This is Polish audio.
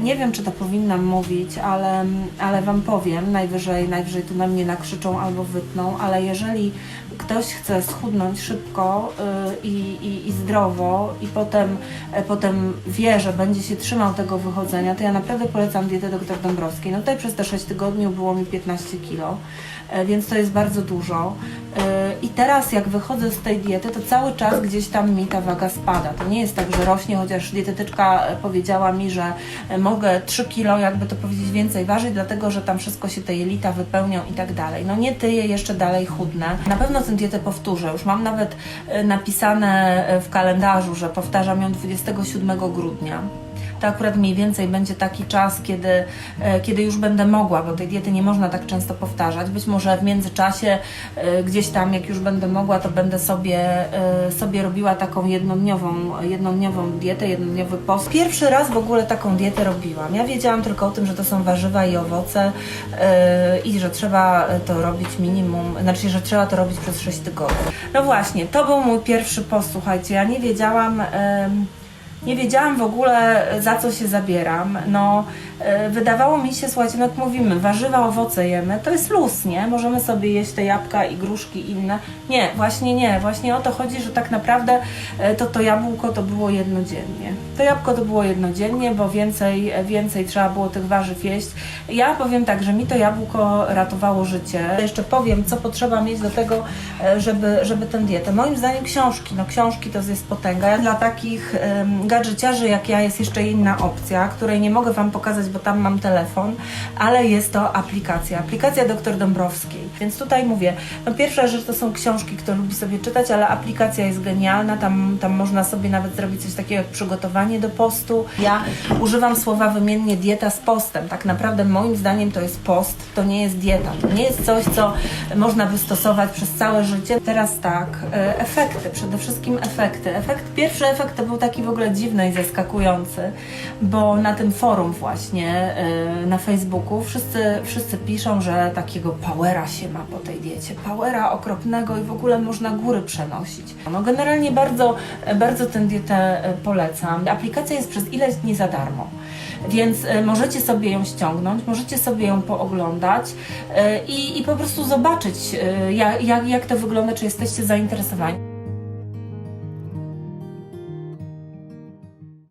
Nie wiem, czy to powinnam mówić, ale, ale Wam powiem, najwyżej, najwyżej tu na mnie nakrzyczą albo wytną, ale jeżeli ktoś chce schudnąć szybko y, i, i, i zdrowo i potem, e, potem wie, że będzie się trzymał tego wychodzenia, to ja naprawdę polecam dietę dr Dąbrowskiej. No tutaj przez te 6 tygodni było mi 15 kilo, e, więc to jest bardzo dużo. I teraz jak wychodzę z tej diety, to cały czas gdzieś tam mi ta waga spada. To nie jest tak, że rośnie, chociaż dietetyczka e, powiedziała mi, że e, mogę 3 kilo, jakby to powiedzieć, więcej ważyć, dlatego że tam wszystko się te jelita wypełnią i tak dalej. No nie tyję, jeszcze dalej chudnę. Na pewno tę dietę powtórzę. Już mam nawet e, napisane w kalendarzu, że powtarzam ją 27 grudnia to akurat mniej więcej będzie taki czas, kiedy, kiedy już będę mogła, bo tej diety nie można tak często powtarzać. Być może w międzyczasie gdzieś tam, jak już będę mogła, to będę sobie, e, sobie robiła taką jednodniową, jednodniową dietę, jednodniowy post. Pierwszy raz w ogóle taką dietę robiłam. Ja wiedziałam tylko o tym, że to są warzywa i owoce e, i że trzeba to robić minimum, znaczy, że trzeba to robić przez 6 tygodni. No właśnie, to był mój pierwszy post, słuchajcie, ja nie wiedziałam... nie wiedziałam w ogóle za co się zabieram. No, e, wydawało mi się, słuchajcie, no jak mówimy, warzywa, owoce jemy, to jest luz, nie? Możemy sobie jeść te jabłka i gruszki inne. Nie, właśnie nie. Właśnie o to chodzi, że tak naprawdę e, to to jabłko to było jednodziennie. To jabłko to było jednodziennie, bo więcej, więcej trzeba było tych warzyw jeść. Ja powiem tak, że mi to jabłko ratowało życie. Jeszcze powiem, co potrzeba mieć do tego, e, żeby, żeby tę dietę. Moim zdaniem książki. No książki to jest potęga. Dla takich um, gadżeciarzy jak ja jest jeszcze inna opcja, której nie mogę Wam pokazać, bo tam mam telefon, ale jest to aplikacja. Aplikacja dr Dąbrowskiej. Więc tutaj mówię, no pierwsza rzecz to są książki, kto lubi sobie czytać, ale aplikacja jest genialna. Tam, tam można sobie nawet zrobić coś takiego jak przygotowanie do postu. Ja używam słowa wymiennie dieta z postem. Tak naprawdę moim zdaniem to jest post, to nie jest dieta. To nie jest coś, co można wystosować przez całe życie. Teraz tak, e, efekty, przede wszystkim efekty. Efekt, pierwszy efekt to był taki w ogóle dziwny i zaskakujący, bo na tym forum właśnie e, na Facebooku wszyscy, wszyscy piszą, że takiego powera się ma po tej diecie. Powera okropnego i w ogóle można góry przenosić. No generalnie bardzo, bardzo tę dietę e, polecam. Aplikacja jest przez ileś dni za darmo. Więc e, możecie sobie ją ściągnąć, możecie sobie ją pooglądać i, i po prostu zobaczyć, jak, jak, jak to wygląda, czy jesteście zainteresowani.